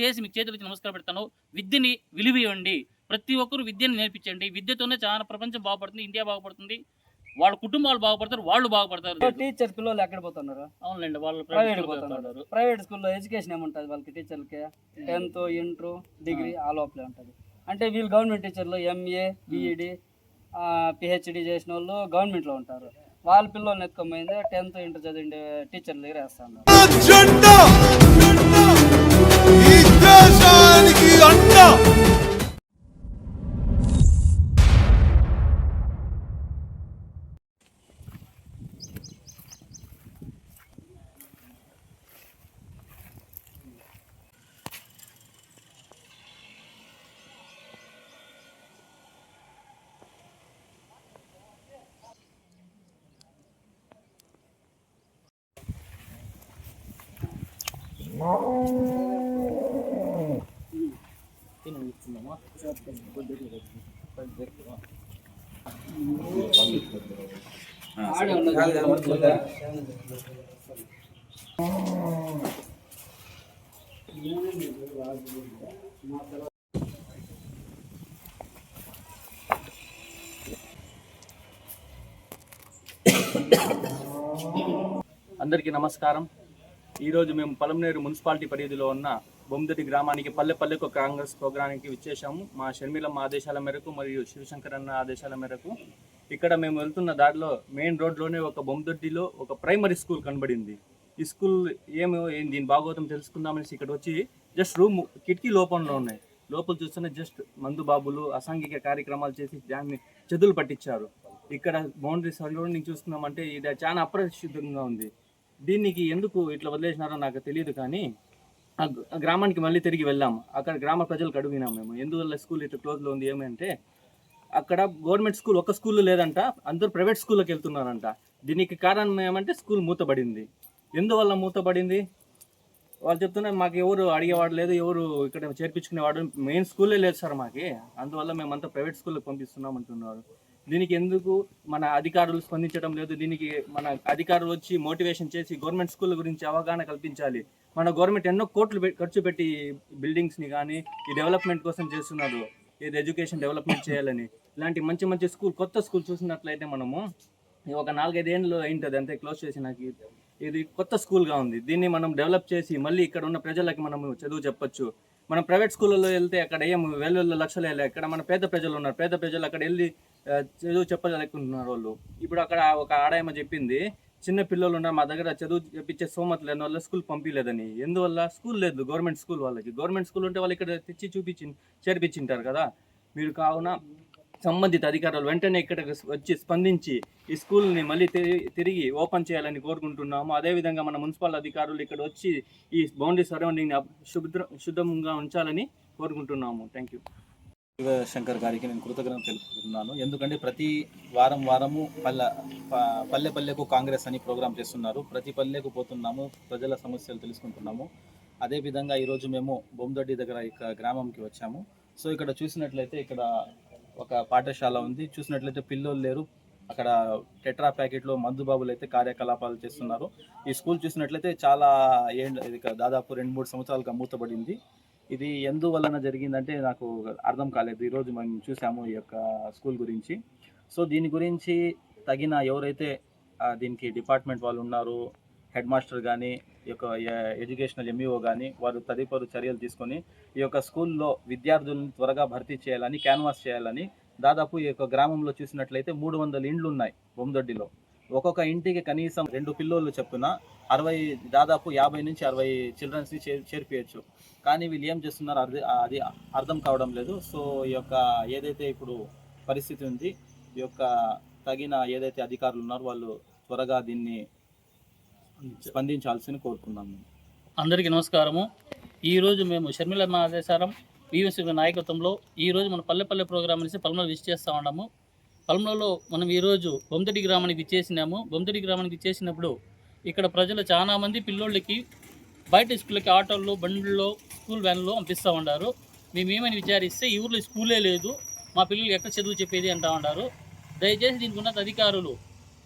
చేసి మీకు చేతులు నమస్కారం పెడతాను. విద్యని విలువ ఇవ్వండి ప్రతి ఒక్కరు విద్యను నేర్పించండి. విద్యతోనే చాలా ప్రపంచం బాగుపడుతుంది ఇండియా బాగుపడుతుంది. వాళ్ళ కుటుంబాలు బాగుపడతారు వాళ్ళు బాగుపడతారు. టీచర్ పిల్లలు ఎక్కడ పోతున్నారు? అవునండి వాళ్ళు ప్రైవేట్ ప్రైవేట్ పోతున్నారు. ప్రైవేట్ స్కూల్లో ఎడ్యుకేషన్ ఏముంటుంది వాళ్ళకి టీచర్లకి టెన్త్ ఇంటర్ డిగ్రీ ఆ లోపలే ఉంటుంది. అంటే వీళ్ళు గవర్నమెంట్ టీచర్లు ఎంఏ బీఈడి పిహెచ్డి చేసిన వాళ్ళు గవర్నమెంట్లో ఉంటారు. వాళ్ళ పిల్లల్ని ఎత్తుకోమైంది టెన్త్ ఇంటర్ చదివిండే టీచర్ల దగ్గర ఈ 하나님께 안다. Oh. అందరికీ నమస్కారం. ఈరోజు మేము పలమనేరు మున్సిపాలిటీ పరిధిలో ఉన్న బొమ్మిదటి గ్రామానికి పల్లె పల్లెకు కాంగ్రెస్ ప్రోగ్రానికి విచ్చేసాము మా షర్మిలమ్మ ఆదేశాల మేరకు మరియు శివశంకర్ అన్న ఆదేశాల మేరకు ఇక్కడ మేము వెళ్తున్న దారిలో మెయిన్ రోడ్లోనే ఒక బొమ్మిదొడ్డిలో ఒక ప్రైమరీ స్కూల్ కనబడింది. ఈ స్కూల్ ఏమి దీని భాగవతం తెలుసుకుందామనేసి ఇక్కడ వచ్చి జస్ట్ రూమ్ కిటికీ లోపంలో ఉన్నాయి. లోపల చూస్తున్న జస్ట్ మందు బాబులు అసాంఘిక కార్యక్రమాలు చేసి దాన్ని చెదులు పట్టించారు. ఇక్కడ బౌండరీ సరౌండింగ్ చూస్తున్నామంటే ఇది చాలా అప్రసిద్ధంగా ఉంది. దీనికి ఎందుకు ఇట్లా వదిలేసినారో నాకు తెలియదు కానీ గ్రామానికి మళ్ళీ తిరిగి వెళ్ళాము. అక్కడ గ్రామ ప్రజలకు అడిగినాం మేము. ఎందువల్ల స్కూల్ ఇట్లా క్లోజ్లో ఉంది ఏమంటే అక్కడ గవర్నమెంట్ స్కూల్ ఒక స్కూల్ లేదంట అందరూ ప్రైవేట్ స్కూల్లోకి వెళ్తున్నారంట. దీనికి కారణం ఏమంటే స్కూల్ మూతబడింది. ఎందువల్ల మూతబడింది? వాళ్ళు చెప్తున్నారు మాకు ఎవరు అడిగేవాడు లేదు ఎవరు ఇక్కడ చేర్పించుకునేవాడు మెయిన్ స్కూలే లేదు సార్ మాకి. అందువల్ల మేమంతా ప్రైవేట్ స్కూల్కి పంపిస్తున్నాం అంటున్నారు. దీనికి ఎందుకు మన అధికారులు స్పందించడం లేదు? దీనికి మన అధికారులు వచ్చి మోటివేషన్ చేసి గవర్నమెంట్ స్కూల్ గురించి అవగాహన కల్పించాలి. మన గవర్నమెంట్ ఎన్నో కోట్లు ఖర్చు పెట్టి బిల్డింగ్స్ని కానీ ఈ డెవలప్మెంట్ కోసం చేస్తున్నారు. ఏది ఎడ్యుకేషన్ డెవలప్మెంట్ చేయాలని. ఇలాంటి మంచి మంచి స్కూల్ కొత్త స్కూల్ చూసినట్లయితే మనము ఒక నాలుగైదేళ్ళు అయింటుంది అంతే క్లోజ్ చేసి నాకు ఇది- కొత్త స్కూల్గా ఉంది. దీన్ని మనం డెవలప్ చేసి మళ్ళీ ఇక్కడ ఉన్న ప్రజలకి మనము చదువు చెప్పచ్చు. మనం ప్రైవేట్ స్కూళ్ళలో వెళ్తే అక్కడ ఏం వేల వేల లక్షలు వెళ్ళాయి. ఇక్కడ మన పేద ప్రజలు ఉన్నారు. పేద ప్రజలు అక్కడ వెళ్ళి చదువు చెప్పలేకుంటున్నారు వాళ్ళు. ఇప్పుడు అక్కడ ఒక ఆడాయమ చెప్పింది చిన్న పిల్లలు ఉన్నారు మా దగ్గర చదువు చెప్పించే సోమత లేని వల్ల స్కూల్ పంపించలేదని ఎందువల్ల? స్కూల్ లేదు గవర్నమెంట్ స్కూల్ వాళ్ళకి. గవర్నమెంట్ స్కూల్ ఉంటే వాళ్ళు ఇక్కడ తెచ్చి చూపించి చేర్పించింటారు కదా. మీరు కావున సంబంధిత అధికారులు వెంటనే ఇక్కడికి వచ్చి స్పందించి ఈ స్కూల్ని మళ్ళీ తిరిగి తిరిగి ఓపెన్ చేయాలని కోరుకుంటున్నాము. అదేవిధంగా మన మున్సిపల్ అధికారులు ఇక్కడ వచ్చి ఈ బౌండరీ సరౌండింగ్ని శుభ్ర శుద్ధంగా ఉంచాలని కోరుకుంటున్నాము. థ్యాంక్ యూ శంకర్ గారికి నేను కృతజ్ఞత తెలుపుతున్నాను. ఎందుకంటే ప్రతి వారం వారము పల్లె ప- పల్లె పల్లెకు కాంగ్రెస్ అని ప్రోగ్రామ్ చేస్తున్నారు. ప్రతి పల్లెకు పోతున్నాము ప్రజల సమస్యలు తెలుసుకుంటున్నాము. అదేవిధంగా ఈరోజు మేము బొమ్మదొడ్డి దగ్గర ఇక గ్రామంకి వచ్చాము. సో ఇక్కడ చూసినట్లయితే ఇక్కడ ఒక పాఠశాల ఉంది. చూసినట్లయితే పిల్లలు లేరు. అక్కడ టెట్రా ప్యాకెట్లో మందు బాబులు అయితే కార్యకలాపాలు చేస్తున్నారు. ఈ స్కూల్ చూసినట్లయితే చాలా ఏండ్ ఇది దాదాపు రెండు మూడు సంవత్సరాలుగా మూతబడింది ఇది ఎందువలన జరిగిందంటే నాకు అర్థం కాలేదు. ఈరోజు మనం చూసాము ఈ యొక్క స్కూల్ గురించి. సో దీని గురించి తగిన ఎవరైతే దీనికి డిపార్ట్మెంట్ వాళ్ళు ఉన్నారు హెడ్ మాస్టర్ కానీ ఈ యొక్క ఎడ్యుకేషనల్ ఎంఈఓ కానీ వారు తదుపరి చర్యలు తీసుకొని ఈ యొక్క స్కూల్లో విద్యార్థులను త్వరగా భర్తీ చేయాలని క్యాన్వాస్ చేయాలని దాదాపు ఈ యొక్క గ్రామంలో చూసినట్లయితే మూడు వందల ఇండ్లు ఉన్నాయి బొమ్మదొడ్డిలో. ఒక్కొక్క ఇంటికి కనీసం రెండు పిల్లోళ్ళు చెప్పున అరవై దాదాపు యాభై నుంచి అరవై చిల్డ్రన్స్ని చే చేర్పించచ్చు కానీ వీళ్ళు ఏం చేస్తున్నారు అది అది అర్థం కావడం లేదు. సో ఈ యొక్క ఏదైతే ఇప్పుడు పరిస్థితి ఉంది ఈ యొక్క తగిన ఏదైతే అధికారులు ఉన్నారో వాళ్ళు త్వరగా దీన్ని స్పందించాల్సింది కోరుకున్నాము అందరికీ నమస్కారము. ఈరోజు మేము షర్మిలమ్మ ఆదేశారం విఎస్సీ నాయకత్వంలో ఈరోజు మన పల్లె పల్లె ప్రోగ్రాం అనేసి పల్మలో విజిట్ చేస్తూ ఉన్నాము. పల్మలలో మనం ఈరోజు బొమ్మిడి గ్రామానికి ఇచ్చేసినాము బొమ్మిడి గ్రామానికి ఇచ్చేసినప్పుడు ఇక్కడ ప్రజలు చాలామంది పిల్లోళ్ళకి బయట స్కూళ్ళకి ఆటోల్లో బండ్లలో స్కూల్ వ్యాన్లో పంపిస్తూ ఉన్నారు. మేమేమని విచారిస్తే ఈ ఊర్లో స్కూలే లేదు మా పిల్లలు ఎక్కడ చదువు చెప్పేది అంటా ఉన్నారు. దయచేసి దీనికి ఉన్నత అధికారులు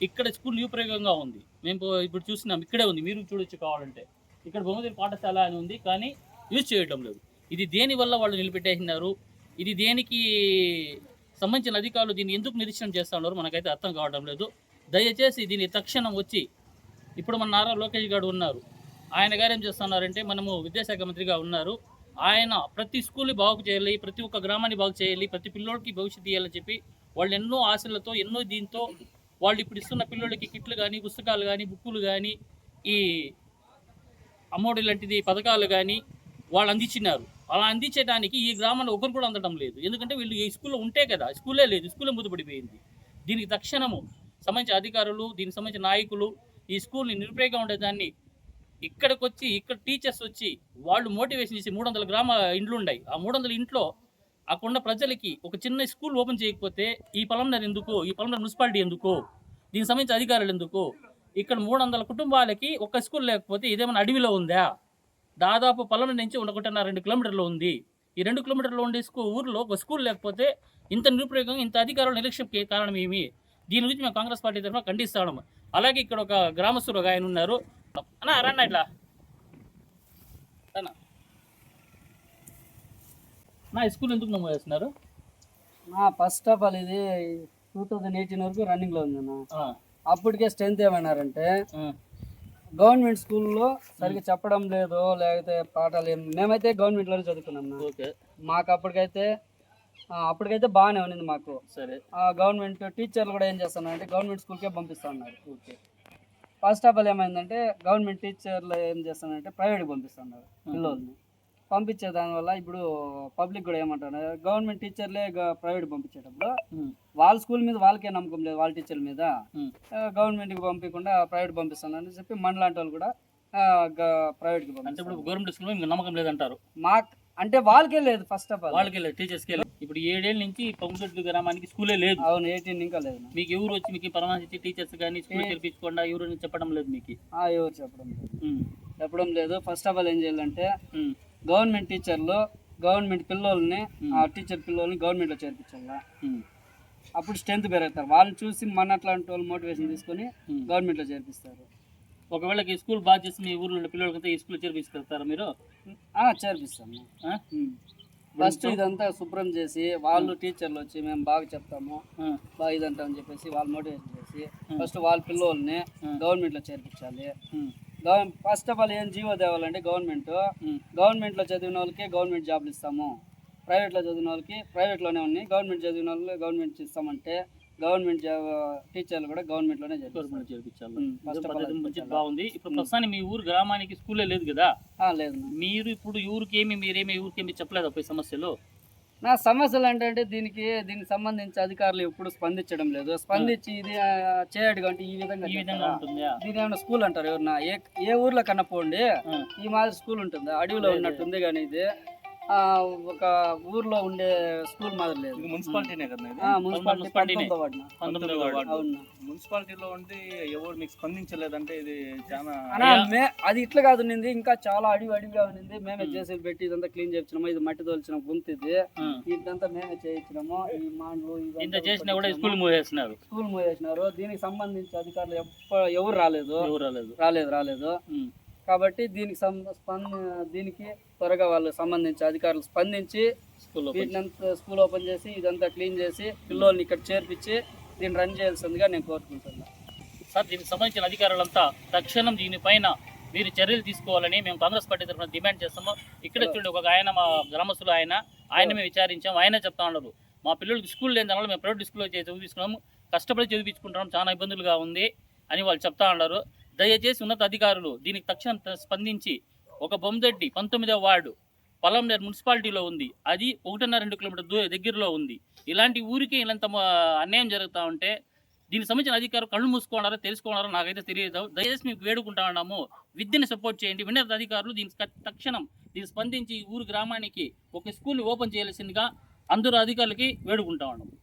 ఇక్కడ స్కూల్ ఉపయోగంగా ఉంది. మేము పో- ఇప్పుడు చూసినాం ఇక్కడే ఉంది మీరు చూడొచ్చు కావాలంటే. ఇక్కడ బొమ్మదిరి పాఠశాల అని ఉంది కానీ యూజ్ చేయడం లేదు. ఇది దేని వల్ల వాళ్ళు నిలబెట్టేసినారు? ఇది దేనికి సంబంధించిన అధికారులు దీన్ని ఎందుకు నిరీక్షణ చేస్తా ఉన్నారు మనకైతే అర్థం కావడం లేదు. దయచేసి దీన్ని తక్షణం వచ్చి ఇప్పుడు మన నారా లోకేష్ గారు ఉన్నారు. ఆయన గారు ఏం చేస్తున్నారంటే మనము విద్యాశాఖ మంత్రిగా ఉన్నారు. ఆయన ప్రతి స్కూల్ని బాగు చేయాలి ప్రతి ఒక్క గ్రామాన్ని బాగు చేయాలి ప్రతి పిల్లోడికి భవిష్యత్తు ఇవ్వాలని చెప్పి వాళ్ళు ఎన్నో ఆశలతో ఎన్నో దీంతో వాళ్ళు ఇప్పుడు ఇస్తున్న పిల్లలకి కిట్లు కానీ పుస్తకాలు కానీ బుక్కులు కానీ ఈ అమ్మఒడి లాంటిది పథకాలు కానీ వాళ్ళు అందించినారు. అలా అందించడానికి ఈ గ్రామంలో ఒకరు కూడా అందడం లేదు. ఎందుకంటే వీళ్ళు ఈ స్కూల్లో ఉంటే కదా స్కూలే లేదు స్కూలే మూతపడిపోయింది దీనికి తక్షణము సంబంధించిన అధికారులు దీనికి సంబంధించిన నాయకులు ఈ స్కూల్ని నిరుపేగా ఉండేదాన్ని ఇక్కడికి వచ్చి ఇక్కడ టీచర్స్ వచ్చి వాళ్ళు మోటివేషన్ చేసి మూడు వందల గ్రామ ఇండ్లు ఉన్నాయి. ఆ మూడు వందల ఇంట్లో అక్కడ ప్రజలకి ఒక చిన్న స్కూల్ ఓపెన్ చేయకపోతే ఈ పొలంనర్ ఎందుకు? ఈ పొలంనర్ మున్సిపాలిటీ ఎందుకు? దీనికి సంబంధించిన అధికారులు ఎందుకు? ఇక్కడ మూడు వందల కుటుంబాలకి ఒక స్కూల్ లేకపోతే ఇదేమైనా అడవిలో ఉందా? దాదాపు పొలం నుంచి ఉండకుంటున్న రెండు కిలోమీటర్లు ఉంది. ఈ రెండు కిలోమీటర్లు ఉండే స్కూల్ ఊర్లో ఒక స్కూల్ లేకపోతే ఇంత నిరుపయోగం ఇంత అధికారుల నిర్లక్ష్యంకి కారణం ఏమి? దీని గురించి మేము కాంగ్రెస్ పార్టీ తరఫున ఖండిస్తాము అలాగే ఇక్కడ ఒక గ్రామస్తులు ఒక ఆయన ఉన్నారు. అన్నా రండి ఇట్లా అన్నా. నా స్కూల్ ఎందుకు నమోదు చేస్తున్నారు? నా ఫస్ట్ ఆఫ్ ఆల్ ఇది టూ థౌజండ్ ఎయిటీన్ వరకు రన్నింగ్లో ఉంది అన్న. ఆ, అప్పటికే స్ట్రెంత్ ఏమన్నారంటే గవర్నమెంట్ స్కూల్లో సరిగ్గా చెప్పడం లేదు లేకపోతే పాఠాలు ఏం మేమైతే గవర్నమెంట్లోనే చదువుకున్నాం. ఓకే. మాకు అప్పటికైతే అప్పటికైతే బాగానే ఉన్నింది మాకు. సరే. ఆ, గవర్నమెంట్ టీచర్లు కూడా ఏం చేస్తున్నారంటే గవర్నమెంట్ స్కూల్కే పంపిస్తా ఉన్నారు. ఓకే. ఫస్ట్ ఆఫ్ ఆల్ ఏమైందంటే గవర్నమెంట్ టీచర్లు ఏం చేస్తున్నారంటే ప్రైవేట్కి పంపిస్తున్నారు పిల్లల్ని. పంపించే దానివల్ల ఇప్పుడు పబ్లిక్ కూడా ఏమంటారు గవర్నమెంట్ టీచర్లే ప్రైవేట్ పంపించేటప్పుడు వాళ్ళ స్కూల్ మీద వాళ్ళకే నమ్మకం లేదు వాళ్ళ టీచర్ల మీద. గవర్నమెంట్కి పంపించకుండా ప్రైవేట్ పంపిస్తున్నారని చెప్పి మనలాంటి వాళ్ళు కూడా ప్రైవేట్కి అంటే పంపిస్తారు ఇప్పుడు గవర్నమెంట్ స్కూల్ మీకు నమ్మకం లేదంటారు? మాకు అంటే వాళ్ళకే లేదు ఫస్ట్ ఆఫ్ ఆల్. వాళ్ళకి లేదు టీచర్స్కి లేదు. ఇప్పుడు ఏడేళ్ళ నుంచి పొంగుచెట్టు గ్రామానికి స్కూలే లేదు. అవును ఎయిటీన్ ఇంకా లేదు. మీకు ఎవరు వచ్చి మీకు పరమాణించి టీచర్స్ కానీ స్కూల్ చేర్పించకుండా ఎవరు చెప్పడం లేదు మీకు? ఆ, ఎవరు చెప్పడం లేదు. చెప్పడం లేదు. ఫస్ట్ ఆఫ్ ఆల్ ఏం చేయాలంటే గవర్నమెంట్ టీచర్లు గవర్నమెంట్ పిల్లల్ని ఆ టీచర్ పిల్లల్ని గవర్నమెంట్లో చేర్పించాలా? అప్పుడు స్ట్రెంత్ పెరుగుతారు. వాళ్ళని చూసి మన అట్లాంటి వాళ్ళు మోటివేషన్ తీసుకొని. గవర్నమెంట్లో చేర్పిస్తారు. ఒకవేళ ఈ స్కూల్ బాగా చేసి మీ ఊర్లో పిల్లలకంతా ఈ స్కూల్ చేర్పించుకెళ్తారా మీరు? చేర్పిస్తాము? ఫస్ట్ ఇదంతా శుభ్రం చేసి వాళ్ళు టీచర్లు వచ్చి మేము బాగా చెప్తాము బాగా ఇదంతా అని చెప్పేసి వాళ్ళు మోటివేషన్ చేసి ఫస్ట్ వాళ్ళ పిల్లల్ని గవర్నమెంట్లో చేర్పించాలి. ఫస్ట్ ఆఫ్ ఆల్ ఏం జీవో తేవాలంటే గవర్నమెంట్. గవర్నమెంట్లో చదివిన వాళ్ళకి గవర్నమెంట్ జాబ్లు ఇస్తాము. ప్రైవేట్లో చదివిన వాళ్ళకి ప్రైవేట్లోనే ఉన్నాయి. గవర్నమెంట్ చదివిన వాళ్ళకి గవర్నమెంట్ ఇస్తామంటే గవర్నమెంట్ జాబ్ టీచర్లు కూడా గవర్నమెంట్లోనే గవర్నమెంట్ చేర్పించాలి. బాగుంది. ఇప్పుడు ప్రస్తుతానికి మీ ఊరు గ్రామానికి స్కూలే లేదు కదా? ఆ, లేదు. మీరు ఇప్పుడు ఊరికి ఏమి మీరేమి ఊరికి ఏమి చెప్పలేదు పోయి సమస్యలు? నా సమస్యలు ఏంటంటే దీనికి దీనికి సంబంధించి అధికారులు ఎప్పుడు స్పందించడం లేదు. స్పందించి ఇది చేయడు అంటే ఈ విధంగా ఈ విధంగా చేస్తారా? ఉంటుందా దీని ఏమైనా స్కూల్ అంటారు ఎవరన్నా? ఏ ఏ ఊర్లో కన్నా పోండి ఈ మాదిరి స్కూల్ ఉంటుంది అడవిలో ఉన్నట్టుంది కానీ ఇది. ఒక ఊర్లో ఉండే స్కూల్ మాదిరి లేదు. ఇది మున్సిపాలిటీనే కదా మున్సిపాలిటీ మున్సిపాలిటీలో ఉండి ఎవరు మీకు స్పందించలేదంటే ఇది చాలా అది ఇట్లా కాదు ఉన్నింది ఇంకా చాలా అడివి అడివిగా ఉన్నింది మేమే చేసి పెట్టి ఇదంతా క్లీన్ చేయించినాము. ఇది మట్టి తోల్చిన గుంత ఇది. ఇదంతా మేమే చేయించినాము. ఈ మాండ్లు ఇంత చేసినా కూడా స్కూల్ మూసేస్తున్నారు స్కూల్ మూసేసినారు. దీనికి సంబంధించి అధికారులు ఎప్ప- ఎవరు రాలేదు. ఎవరు రాలేదు. రాలేదు రాలేదు. కాబట్టి దీనికి దీనికి త్వరగా వాళ్ళు సంబంధించి అధికారులు స్పందించి వీటినంతా స్కూల్ ఓపెన్ చేసి ఇదంతా క్లీన్ చేసి పిల్లల్ని ఇక్కడ చేర్పించి దీన్ని రన్ చేయాల్సిందిగా నేను కోరుకుంటున్నాను సార్ దీనికి సంబంధించిన అధికారులంతా తక్షణం దీనిపైన మీరు చర్యలు తీసుకోవాలని మేము కాంగ్రెస్ పార్టీ తరఫున డిమాండ్ చేస్తాము ఇక్కడ చూడండి ఒక ఆయన మా గ్రామస్తులు ఆయన ఆయన మేము విచారించాం ఆయన చెప్తా ఉన్నారు. మా పిల్లలకి స్కూల్ లేని దానివల్ల మేము ప్రైవేట్ స్కూల్లో చదివిస్తున్నాము కష్టపడి చదివించుకుంటున్నాం చాలా ఇబ్బందులుగా ఉంది అని వాళ్ళు చెప్తా ఉన్నారు. దయచేసి ఉన్నత అధికారులు దీనికి తక్షణం స్పందించి ఒక బొమ్మదడ్డి పంతొమ్మిదవ వార్డు పొలంనేరు మున్సిపాలిటీలో ఉంది. అది ఒకటిన్నర రెండు కిలోమీటర్ దూ దగ్గరలో ఉంది. ఇలాంటి ఊరికి ఇలాంత అన్యాయం జరుగుతూ ఉంటే దీనికి సంబంధించిన అధికారులు కళ్ళు మూసుకున్నారో తెలుసుకున్నారో నాకైతే తెలియదు. దయచేసి మీకు వేడుకుంటా ఉన్నాము. విద్యను సపోర్ట్ చేయండి. విన్నత అధికారులు దీనికి తక్షణం దీనికి స్పందించి ఊరు గ్రామానికి ఒక స్కూల్ని ఓపెన్ చేయాల్సిందిగా అందరూ అధికారులకి వేడుకుంటా ఉన్నాము.